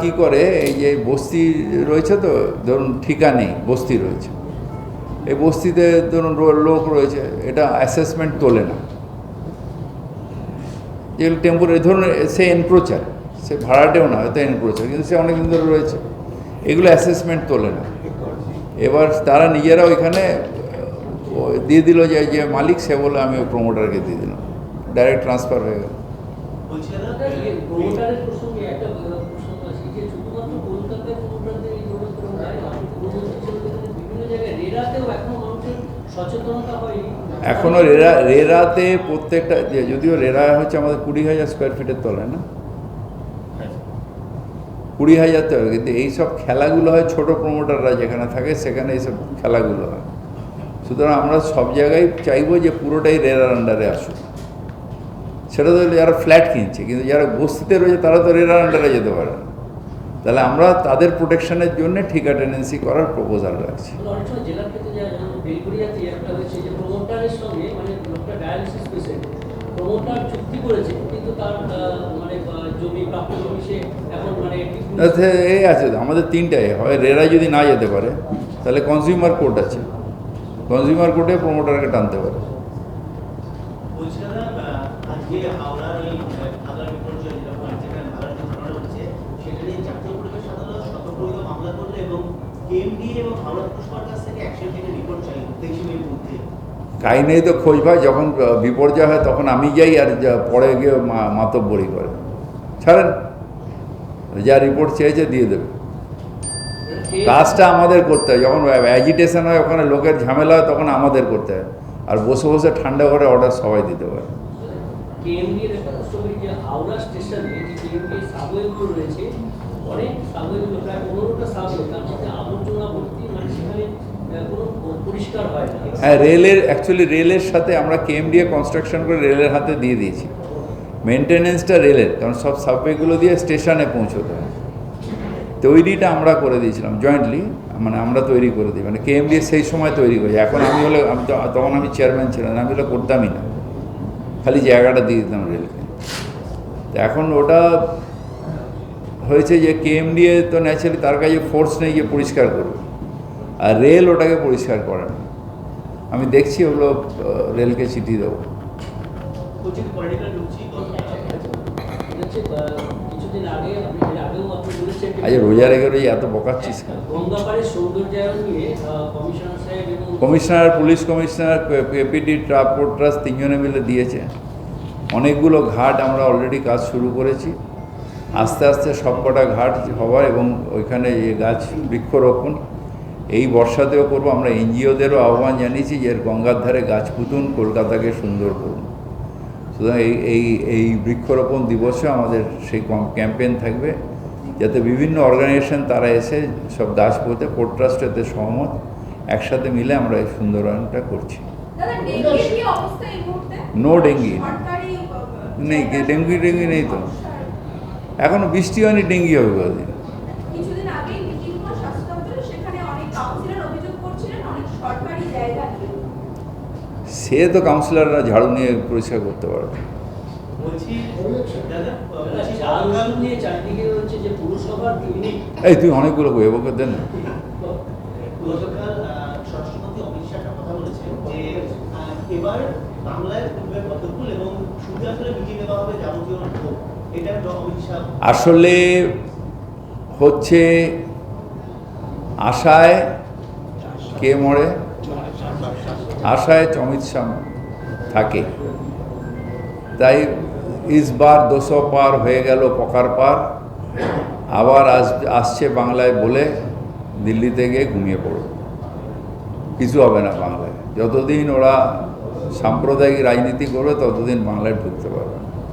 কি করে? এই যে বস্তি রয়েছে তো, ধরুন ঠিকা নেই বস্তি রয়েছে। এই বস্তিতে ধরুন লোক রয়েছে, এটা অ্যাসেসমেন্ট তোলে না। যেগুলো টেম্পোরারি ধরুন সে এনক্রোচার সে ভাড়াটেও না, হয়তো এনক্রোচার কিন্তু সে অনেক দিন ধরে রয়েছে। এগুলো অ্যাসেসমেন্ট তোলে না। এবার তারা নিজেরা ওইখানে দিয়ে দিল যে যে মালিক, সে বলে আমি ওই প্রমোটারকে দিয়ে দিলাম। ডাইরেক্ট ট্রান্সফার হয়ে গেল। এখনও রেরা, রেরাতে প্রত্যেকটা যদিও রেরা হচ্ছে আমাদের কুড়ি হাজার স্কোয়ার ফিটের তলায় না? কুড়ি হাজার তো, কিন্তু এইসব খেলাগুলো হয় ছোট প্রমোটাররা যেখানে থাকে, সেখানে এইসব খেলাগুলো হয়। সুতরাং আমরা সব জায়গায় চাইব যে পুরোটাই রেরার আন্ডারে আসুক। সেটা তো যারা ফ্ল্যাট কিনছে, কিন্তু যারা বস্তিতে রয়েছে, তারা তো রেরার আন্ডারে যেতে পারে না। তাহলে আমরা তাদের প্রোটেকশনের জন্য ঠিকা টেন্ডেন্সি করার প্রপোজাল রাখছি। সঙ্গে মানে লোকটা ডায়ালিসিস পেশেন্ট প্রমোটার চুক্তি করেছে কিন্তু তার আহ, মানে মানে এই আছে আমাদের তিনটাই হয় রেরা যদি না যেতে পারে তাহলে কনজিউমার কোর্ট আছে। কনজিউমার কোর্টে প্রমোটারকে টানতে পারে। সতর্কতা মামলা করল এবং এবং হাওড়া কাছ থেকে অ্যাকশন রিপোর্ট চাই দেখছিলেন মধ্যে কাই নেই তো খোঁজ পায়, যখন বিপর্যয় হয় তখন আমি যাই আর পরে গিয়ে মা- মাতব্বরি করে। ছাড়েন। যা রিপোর্ট চেয়েছে দিয়ে দেবে। কাজটা আমাদের করতে হয়। যখন অ্যাজিটেশন হয়, ওখানে লোকের ঝামেলা হয়, তখন আমাদের করতে হয়। আর বসে বসে ঠান্ডা করে অর্ডার সবাই দিতে পারে। কেএমডি এর একটা হাওড়া স্টেশনে যে কেএমডি সাবওয়েগুলো রয়েছে, অনেক সাবওয়েগুলো প্রায় পনেরোটা সাবওয়ে তার মধ্যে আবর্জনা ভর্তি মানে সেখানে হয় রেলের অ্যাকচুয়ালি রেলের সাথে আমরা কেএমডিএ কনস্ট্রাকশন করে রেলের হাতে দিয়ে দিয়েছি। মেনটেনেন্সটা রেলের, কারণ সব সাবওয়েগুলো দিয়ে স্টেশনে পৌঁছতে হয়। তৈরিটা আমরা করে দিয়েছিলাম জয়েন্টলি মানে আমরা তৈরি করে দিই মানে কেএমডিএ সেই সময় তৈরি করেছি এখন আমি হলে তখন আমি চেয়ারম্যান ছিলাম, আমি হলে করতামই না খালি জায়গাটা দিয়ে দিতাম রেলকে। তো এখন ওটা হয়েছে যে কেএমডিএ তো ন্যাচারালি তার কাছে ফোর্স নেই যে পরিষ্কার করবে আর রেল ওটাকে পরিষ্কার করে না। আমি দেখছি ওগুলো রেলকে চিঠি দেবো। আজ রোজা রেখে রোজ এত বকাচ্ছিস কেন? Commissioner police commissioner APD transport trust তিনজনে মিলে দিয়েছে। অনেকগুলো ঘাট আমরা অলরেডি কাজ শুরু করেছি। আস্তে আস্তে সবকটা ঘাট হওয়ার এবং ওইখানে যে গাছ বৃক্ষরোপণ এই বর্ষাতেও করব। আমরা এনজিওদেরও আহ্বান জানিয়েছি যে গঙ্গার ধারে গাছ পুতুন কলকাতাকে সুন্দর করুন। সুতরাং এই এই এই বৃক্ষরোপণ দিবসে আমাদের সেই ক্যাম্পেইন থাকবে যাতে বিভিন্ন অর্গানাইজেশন তারা এসে সব পোতে পোর্ট ট্রাস্ট এতে সহমত একসাথে মিলে আমরা এই সুন্দরায়নটা করছি। নো ডেঙ্গি নেই, ডেঙ্গি ডেঙ্গি নেই তো। এখনও বৃষ্টি হয়নি ডেঙ্গি হবে কদিন? সে তো কাউন্সিলররা ঝাড়ু নিয়ে পরিষ্কার করতে পারবে। এই তুই অনেকগুলো বই এবার দেন না। এবার বাংলায় এবং দেওয়া হবে যাবতীয় এটা আসলে হচ্ছে আশায় কে মরে? আশায় শাহ থাকে। তাই ইসবার দোষো পার হয়ে গেল পকার পার। আবার আস আসছে বাংলায় বলে দিল্লিতে গিয়ে ঘুমিয়ে পড়ো। কিছু হবে না বাংলায়। যতদিন ওরা সাম্প্রদায়িক রাজনীতি করবে, ততদিন বাংলায় ঢুকতে পারবে না।